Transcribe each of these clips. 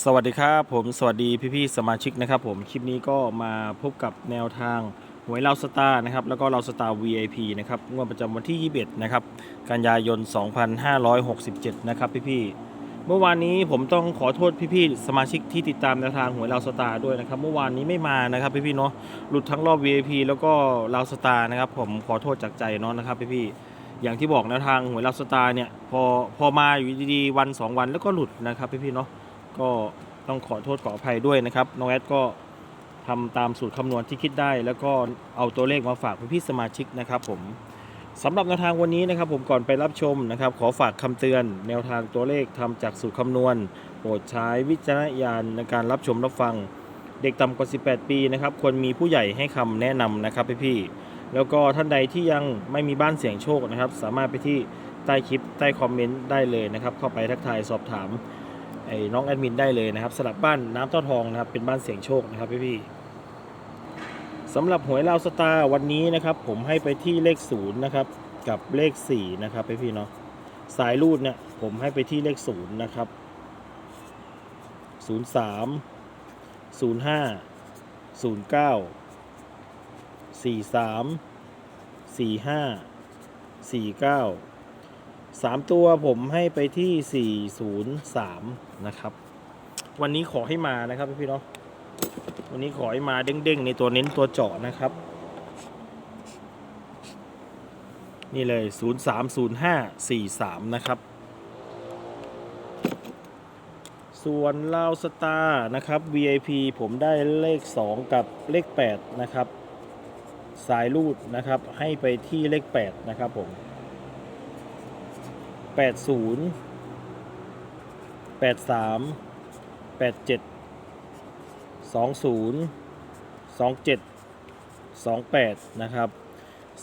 สวัสดีครับผมสวัสดีพี่ๆสมาชิกนะครับผมคลิปนี้ก็มาพบกับแนวทางหวยเราสตาร์นะครับแล้วก็เราสตาร์ VIP นะครับงวดประจำวันที่ 21 นะครับ กันยายน 2567 นะครับพี่ๆเมื่อวานนี้ผมต้องขอโทษพี่ๆสมาชิกที่ติดตามแนวทางหวยเราสตาร์ด้วยนะครับ เมื่อวานนี้ไม่มานะครับพี่ๆเนาะหลุดทั้งรอบ VIP แล้วก็เราสตาร์นะครับผมขอโทษจากใจเนาะนะครับพี่ๆอย่างที่บอกแนวทางหวยเราสตาร์เนี่ยพอพอมาอยู่ดีๆวันสองวันแล้วก็หลุดนะครับพี่ๆเนาะ ก็ต้องขอโทษขออภัยด้วยนะครับน้องแอดก็ทำตามสูตรคำนวณที่คิดได้ แล้วก็เอาตัวเลขมาฝากพี่สมาชิกนะครับผมสำหรับแนวทางวันนี้นะครับ ผมก่อนไปรับชมนะครับ ขอฝากคำเตือน แนวทางตัวเลขทำจากสูตรคำนวณโปรดใช้วิจารณญาณในการรับชมรับฟัง เด็กต่ำกว่า 18 ปีนะครับควรมีผู้ใหญ่ให้คำแนะนำนะครับพี่ๆแล้วก็ท่านใดที่ยังไม่มีบ้านเสี่ยงโชคนะครับ สามารถไปที่ใต้คลิปใต้คอมเมนต์ได้เลยนะครับ เข้าไปทักทายสอบถาม ไอ้น้องแอดมินได้เลยนะครับสลับบ้านน้ำเต้าทองนะครับเป็นบ้านเสียงโชคนะครับพี่พี่สำหรับหวยลาวสตาร์วันนี้นะครับ ผมให้ไปที่เลข0นะครับกับเลข4นะครับพี่พี่เนาะสายรูดเนี่ยผมให้ไปที่เลข0นะครับ03 05 09 43 45 49 สามตัวผมให้ไปที่403นะครับ วันนี้ขอให้มานะครับพี่ๆเนาะวันนี้ขอให้มาเด้งๆ ในตัวเน้นตัวเจาะนะครับ นี่เลย030543นะครับ ส่วนลาวสตาร์นะครับ VIP ผมได้เลข2กับเลข8นะครับ สายรูดนะครับให้ไปที่เลข8นะครับผม แปดศูนย์แปดสามแปดเจ็ดสองศูนย์สองเจ็ดสองแปดนะครับ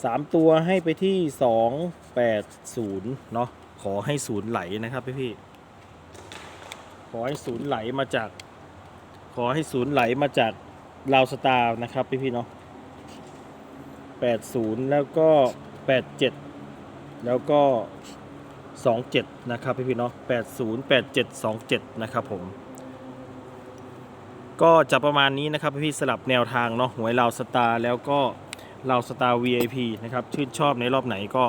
สามตัวให้ไปที่สองแปดศูนย์เนาะขอให้ศูนย์ไหลนะครับพี่พี่ขอให้ศูนย์ไหลมาจาก ขอให้ศูนย์ไหลมาจากลาวสตาร์นะครับพี่พี่เนาะแปดศูนย์แล้วก็แปดเจ็ดแล้วก็ 27 นะครับพี่พี่เนาะ808727 นะครับผม ก็จะประมาณนี้นะครับพี่ๆสลับแนวทางเนาะหวยเราสตาร์แล้วก็เราสตาร์ VIP นะครับชื่นชอบในรอบไหนก็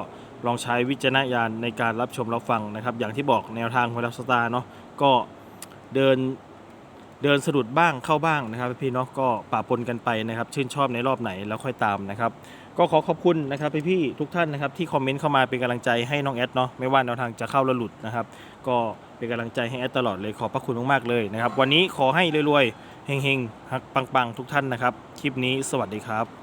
ลองใช้วิจารณญาณในการรับชมรับฟังนะครับ อย่างที่บอกแนวทางหวยเราสตาร์เนาะก็เดิน เดินสะดุดบ้างเข้าบ้างนะครับพี่น้องก็ปะปนกันไปนะครับ ชื่นชอบในรอบไหนแล้วค่อยตามนะครับก็ขอขอบคุณนะครับพี่ๆทุกท่านนะครับที่คอมเมนต์เข้ามาเป็นกำลังใจให้น้องแอดเนาะไม่ว่าแนวทางจะเข้าและหลุดนะครับก็เป็นกำลังใจให้แอดตลอดเลยขอบพระคุณมากๆเลยนะครับวันนี้ขอให้รวยๆเฮงๆฮักปังๆทุกท่านนะครับคลิปนี้สวัสดีครับ